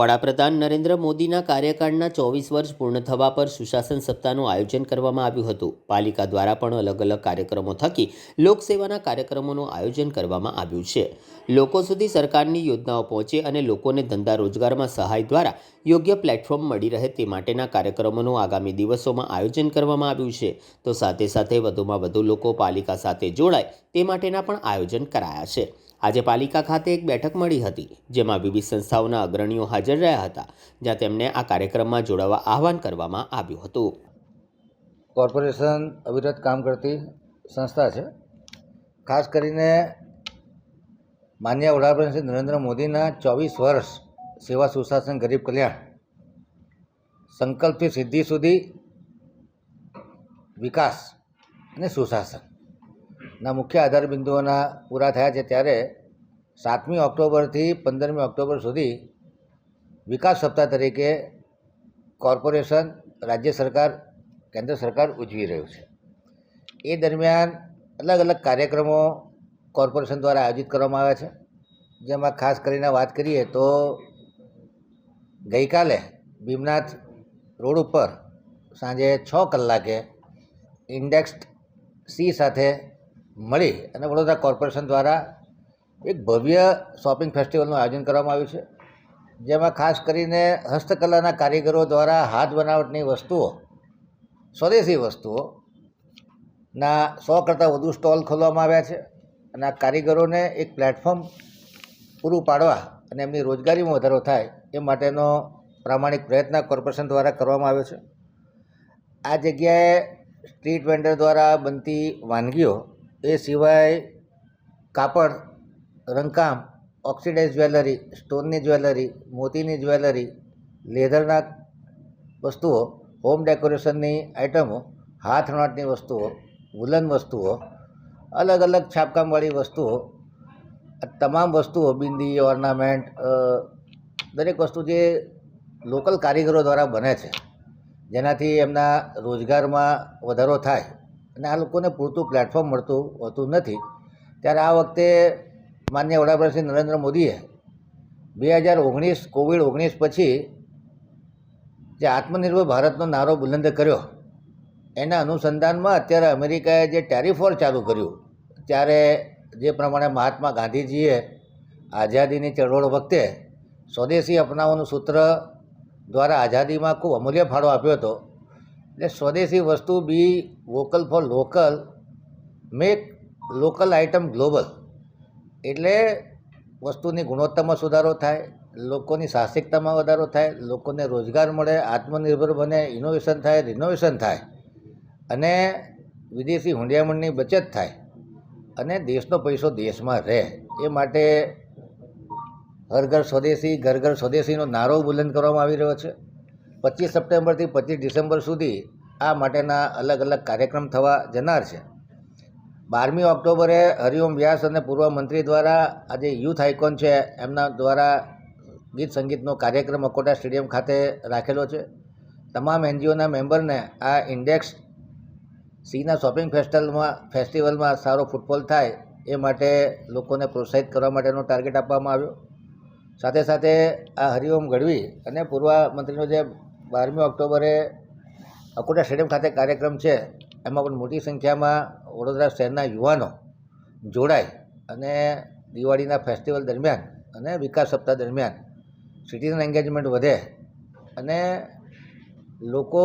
વડાપ્રધાન નરેન્દ્ર મોદીના કાર્યકાળના ચોવીસ વર્ષ પૂર્ણ થવા પર સુશાસન સપ્તાહનું આયોજન કરવામાં આવ્યું હતું. પાલિકા દ્વારા પણ અલગ અલગ કાર્યક્રમો થકી લોકસેવાના કાર્યક્રમોનું આયોજન કરવામાં આવ્યું છે. લોકો સુધી સરકારની યોજનાઓ પહોંચે અને લોકોને ધંધા રોજગારમાં સહાય દ્વારા યોગ્ય પ્લેટફોર્મ મળી રહે તે માટેના કાર્યક્રમોનું આગામી દિવસોમાં આયોજન કરવામાં આવ્યું છે. તો સાથે સાથે વધુમાં વધુ લોકો પાલિકા સાથે જોડાય તે માટેના પણ આયોજન કરાયા છે. આજે પાલિકા ખાતે એક બેઠક મળી હતી, જેમાં વિવિધ સંસ્થાઓના અગ્રણીઓ હાજર રહ્યા હતા, જ્યાં તેમને આ કાર્યક્રમમાં જોડાવા આહવાન કરવામાં આવ્યું હતું. કોર્પોરેશન અવિરત કામ કરતી સંસ્થા છે. ખાસ કરીને માન્ય વડાપ્રધાન શ્રી નરેન્દ્ર મોદીના ચોવીસ વર્ષ સેવા સુશાસન, ગરીબ કલ્યાણ સંકલ્પથી સિદ્ધિ સુધી વિકાસ અને સુશાસન. ના મુખ્ય આધાર બિંદુઓના પૂરા થયા છે ત્યારે સાતમી ઓક્ટોબરથી પંદરમી ઓક્ટોબર સુધી વિકાસ સપ્તાહ તરીકે કોર્પોરેશન, રાજ્ય સરકાર, કેન્દ્ર સરકાર ઉજવી રહ્યું છે. એ દરમિયાન અલગ અલગ કાર્યક્રમો કોર્પોરેશન દ્વારા આયોજિત કરવામાં આવ્યા છે. જેમાં ખાસ કરીને વાત કરીએ તો ગઈકાલે ભીમનાથ રોડ ઉપર સાંજે છ કલાકે ઇન્ડેક્સ સી સાથે મળી અને વડોદરા કોર્પોરેશન દ્વારા એક ભવ્ય શોપિંગ ફેસ્ટિવલનું આયોજન કરવામાં આવ્યું છે. જેમાં ખાસ કરીને હસ્તકલાના કારીગરો દ્વારા હાથ બનાવટની વસ્તુઓ, સ્વદેશી વસ્તુઓ, ના સો કરતાં વધુ સ્ટોલ ખોલવામાં આવ્યા છે અને આ કારીગરોને એક પ્લેટફોર્મ પૂરું પાડવા અને એમની રોજગારીમાં વધારો થાય એ માટેનો પ્રામાણિક પ્રયત્ન કોર્પોરેશન દ્વારા કરવામાં આવ્યો છે. આ જગ્યાએ સ્ટ્રીટ વેન્ડર દ્વારા બનતી વાનગીઓ એ સિવાય કાપડ, રંગકામ, ઓક્સિડાઇઝ જ્વેલરી, સ્ટોનની જ્વેલરી, મોતીની જ્વેલરી, લેધરના વસ્તુઓ, હોમ ડેકોરેશનની આઇટમો હાથવણાટની વસ્તુઓ, વુલન વસ્તુઓ અલગ અલગ છાપકામવાળી વસ્તુઓ તમામ વસ્તુઓ, બિંદી, ઓર્નામેન્ટ દરેક વસ્તુ જે લોકલ કારીગરો દ્વારા બને છે, જેનાથી એમના રોજગારમાં વધારો થાય. અને આ લોકોને પૂરતું પ્લેટફોર્મ મળતું હોતું નથી. ત્યારે આ વખતે માન્ય વડાપ્રધાન શ્રી નરેન્દ્ર મોદીએ બે હજાર ઓગણીસ, કોવિડ ઓગણીસ પછી જે આત્મનિર્ભર ભારતનો નારો બુલંદ કર્યો, એના અનુસંધાનમાં અત્યારે અમેરિકાએ જે ટેરિફ વોર ચાલુ કર્યું, ત્યારે જે પ્રમાણે મહાત્મા ગાંધીજીએ આઝાદીની ચળવળ વખતે સ્વદેશી અપનાવવાનું સૂત્ર દ્વારા આઝાદીમાં ખૂબ અમૂલ્ય ફાળો આપ્યો હતો એટલે સ્વદેશી વસ્તુ be vocal for local, make local item global. એટલે વસ્તુની ગુણવત્તામાં સુધારો થાય, લોકોની સાહસિકતામાં વધારો થાય, લોકોને રોજગાર મળે, આત્મનિર્ભર બને ઇનોવેશન થાય રિનોવેશન થાય અને વિદેશી હુંડિયામણની બચત થાય અને દેશનો પૈસો દેશમાં રહે. એ માટે હર ઘર સ્વદેશી, ઘર ઘર સ્વદેશીનો નારો બુલંદ કરવામાં આવી રહ્યો છે. પચીસ સપ્ટેમ્બરથી પચીસ ડિસેમ્બર સુધી આ માટેના અલગ અલગ કાર્યક્રમ થવા જનાર છે. બારમી ઓક્ટોબરે હરિઓમ વ્યાસ અને પૂર્વ મંત્રી દ્વારા આજે યુથ આઇકોન છે, એમના દ્વારા ગીત સંગીતનો કાર્યક્રમ અકોટા સ્ટેડિયમ ખાતે રાખેલો છે. તમામ એનજીઓના મેમ્બરને આ ઇન્ડેક્સ સીના શોપિંગ ફેસ્ટિવલમાં ફેસ્ટિવલમાં સારો ફૂટફોલ થાય એ માટે લોકોને પ્રોત્સાહિત કરવા માટેનો ટાર્ગેટ આપવામાં આવ્યો. સાથે સાથે આ હરિઓમ ગઢવી અને પૂર્વ મંત્રીનો જે બારમી ઓક્ટોબરે અકોટા સ્ટેડિયમ ખાતે કાર્યક્રમ છે. એમાં પણ મોટી સંખ્યામાં વડોદરા શહેરના યુવાનો જોડાય અને દિવાળીના ફેસ્ટિવલ દરમિયાન અને વિકાસ સપ્તાહ દરમિયાન સિટીઝન એન્ગેજમેન્ટ વધે અને લોકો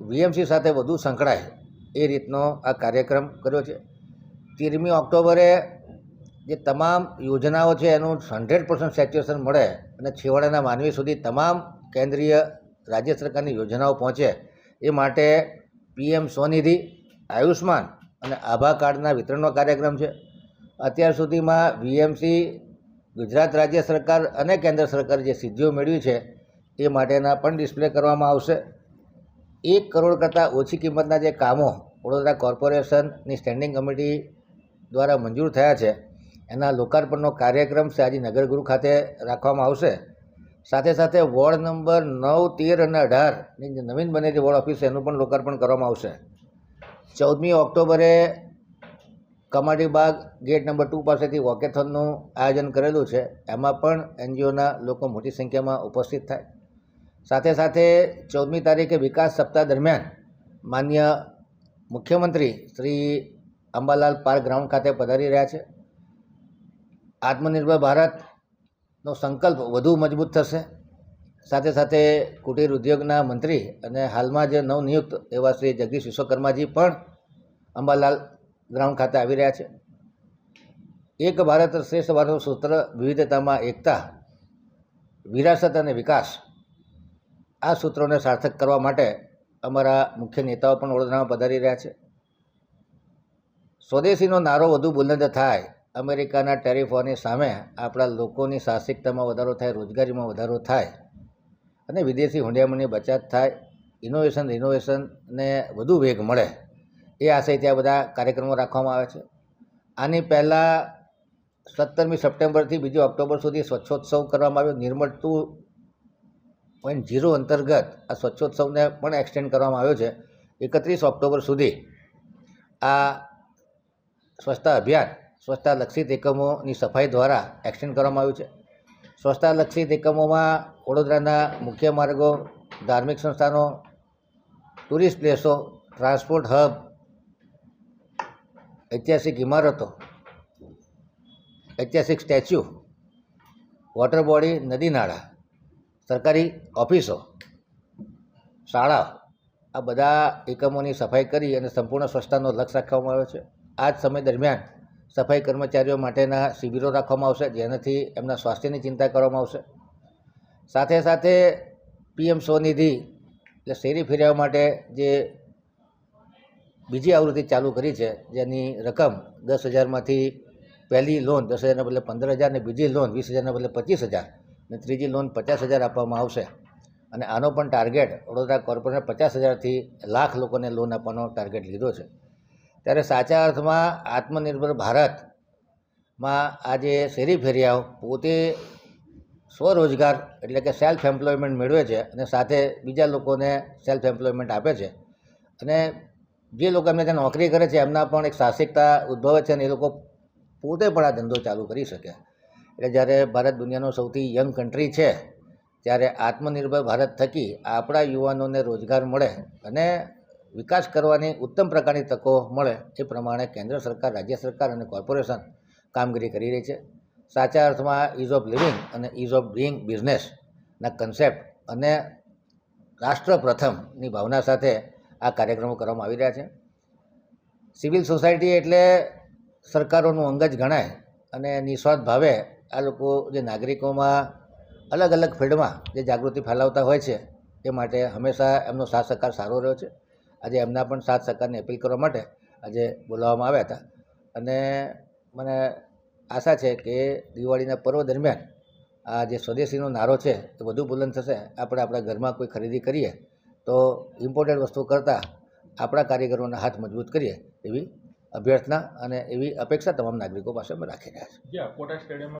વીએમસી સાથે વધુ સંકળાય એ રીતનો આ કાર્યક્રમ કર્યો છે. તેરમી ઓક્ટોબરે જે તમામ યોજનાઓ છે એનું હંડ્રેડ પર્સન્ટ સેચ્યુએશન મળે અને છેવાડાના માનવી સુધી તમામ કેન્દ્રીય રાજ્ય સરકારની યોજનાઓ પહોંચે એ માટે પીએમ સ્વનિધિ, આયુષ્માન અને આભા કાર્ડના વિતરણનો કાર્યક્રમ છે. અત્યાર સુધીમાં વીએમસી, ગુજરાત રાજ્ય સરકાર અને કેન્દ્ર સરકારે જે સિદ્ધિઓ મેળવી છે એ માટેના પણ ડિસ્પ્લે કરવામાં આવશે. એક કરોડ કરતાં ઓછી કિંમતના જે કામો વડોદરા કોર્પોરેશનની સ્ટેન્ડિંગ કમિટી દ્વારા મંજૂર થયા છે, એના લોકાર્પણનો કાર્યક્રમ આજે નગરગુરુ ખાતે રાખવામાં આવશે. સાથે સાથે વોર્ડ નંબર નવ, તેર અને અઢારની જે નવીન બનેલી વોર્ડ ઓફિસ એનું પણ લોકાર્પણ કરવામાં આવશે. ચૌદમી ઓક્ટોબરે Kamati Baug gate number two પાસેથી વોકેથોનનું આયોજન કરેલું છે. એમાં પણ એનજીઓના લોકો મોટી સંખ્યામાં ઉપસ્થિત થાય. સાથે સાથે ચૌદમી તારીખે વિકાસ સપ્તાહ દરમિયાન માન્ય મુખ્યમંત્રી શ્રી અંબાલાલ પાર્ક ગ્રાઉન્ડ ખાતે પધારી રહ્યા છે. આત્મનિર્ભર ભારતનો સંકલ્પ વધુ મજબૂત થશે. સાથે સાથે કુટીર ઉદ્યોગના મંત્રી અને હાલમાં જે નવનિયુક્ત એવા શ્રી જગદીશ વિશ્વકર્માજી પણ અંબાલાલ ગ્રાઉન્ડ ખાતે આવી રહ્યા છે. એક ભારત શ્રેષ્ઠ ભારતનું સૂત્ર વિવિધતામાં એકતા, વિરાસત અને વિકાસ આ સૂત્રોને સાર્થક કરવા માટે અમારા મુખ્ય નેતાઓ પણ વડોદરામાં પધારી રહ્યા છે. સ્વદેશીનો નારો વધુ બુલંદ થાય અમેરિકાના ટેરિફોની સામે આપણા લોકોની સાહસિકતામાં વધારો થાય, રોજગારીમાં વધારો થાય અને વિદેશી હુંડિયામણની બચત થાય ઇનોવેશન રિનોવેશનને વધુ વેગ મળે એ આશયથી આ બધા કાર્યક્રમો રાખવામાં આવે છે. આની પહેલાં સત્તરમી સપ્ટેમ્બરથી બીજી ઓક્ટોબર સુધી સ્વચ્છોત્સવ કરવામાં આવ્યો. નિર્મળ ટુ પોઈન્ટ ઝીરો અંતર્ગત આ સ્વચ્છોત્સવને પણ એક્સટેન્ડ કરવામાં આવ્યો છે. એકત્રીસ ઓક્ટોબર સુધી આ સ્વચ્છતા અભિયાન સ્વચ્છતા લક્ષિત એકમોની સફાઈ દ્વારા એક્સટેન્ડ કરવામાં આવ્યું છે. સ્વચ્છતા લક્ષિત એકમોમાં વડોદરાના મુખ્ય માર્ગો, ધાર્મિક સંસ્થાનો, ટુરિસ્ટ પ્લેસો, ટ્રાન્સપોર્ટ હબ, ઐતિહાસિક ઇમારતો, ઐતિહાસિક સ્ટેચ્યુ, વોટર બોડી, નદી નાળા, સરકારી ઓફિસો શાળા આ બધા એકમોની સફાઈ કરી અને સંપૂર્ણ સ્વચ્છતાનો લક્ષ્ય રાખવામાં આવ્યો છે. આ જ સમય દરમિયાન સફાઈ કર્મચારીઓ માટેના શિબિરો રાખવામાં આવશે, જેનાથી એમના સ્વાસ્થ્યની ચિંતા કરવામાં આવશે. સાથે સાથે પીએમ સ્વનિધિ, એટલે શેરી ફેરવા માટે જે બીજી આવૃત્તિ ચાલુ કરી છે, જેની રકમ દસ હજારમાંથી પહેલી લોન દસ હજારના બદલે પંદર હજાર ને બીજી લોન વીસ હજારના બદલે પચીસ હજાર ને ત્રીજી લોન પચાસ હજાર આપવામાં આવશે. અને આનો પણ ટાર્ગેટ વડોદરા કોર્પોરેશન પચાસ હજારથી લાખ લોકોને લોન આપવાનો ટાર્ગેટ લીધો છે. ત્યારે સાચા અર્થમાં આત્મનિર્ભર ભારતમાં આજે શેરી ફેરિયાઓ પોતે સ્વરોજગાર એટલે કે સેલ્ફ એમ્પ્લોયમેન્ટ મેળવે છે અને સાથે બીજા લોકોને સેલ્ફ એમ્પ્લોયમેન્ટ આપે છે. અને જે લોકો એમને ત્યાં નોકરી કરે છે એમના પણ એક સાહસિકતા ઉદ્ભવે છે અને એ લોકો પોતે પણ આ ધંધો ચાલુ કરી શકે. એટલે જ્યારે ભારત દુનિયાનો સૌથી યંગ કન્ટ્રી છે, ત્યારે આત્મનિર્ભર ભારત થકી આપણા યુવાનોને રોજગાર મળે અને વિકાસ કરવાની ઉત્તમ પ્રકારની તકો મળે એ પ્રમાણે કેન્દ્ર સરકાર, રાજ્ય સરકાર અને કોર્પોરેશન કામગીરી કરી રહી છે. સાચા અર્થમાં ઇઝ ઓફ લિવિંગ અને ઇઝ ઓફ ડુઈંગ બિઝનેસના કન્સેપ્ટ અને રાષ્ટ્ર પ્રથમની ભાવના સાથે આ કાર્યક્રમો કરવામાં આવી રહ્યા છે. સિવિલ સોસાયટી એટલે સરકારોનું અંગ જ ગણાય અને નિસ્વાર્થ ભાવે આ લોકો જે નાગરિકોમાં અલગ અલગ ફિલ્ડમાં જે જાગૃતિ ફેલાવતા હોય છે, એ માટે હંમેશા એમનો સાથ સહકાર સારો રહ્યો છે. આજે એમના પણ સાથ સહકારની અપીલ કરવા માટે આજે બોલાવવામાં આવ્યા હતા. અને મને આશા છે કે દિવાળીના પર્વ દરમિયાન આ જે સ્વદેશીનો નારો છે એ વધુ બુલંદ થશે. આપણે આપણા ઘરમાં કોઈ ખરીદી કરીએ તો ઇમ્પોર્ટેડ વસ્તુ કરતાં આપણા કારીગરોના હાથ મજબૂત કરીએ એવી અભ્યર્થના અને એવી અપેક્ષા તમામ નાગરિકો પાસે રાખી રહ્યા સ્ટેડિયમમાં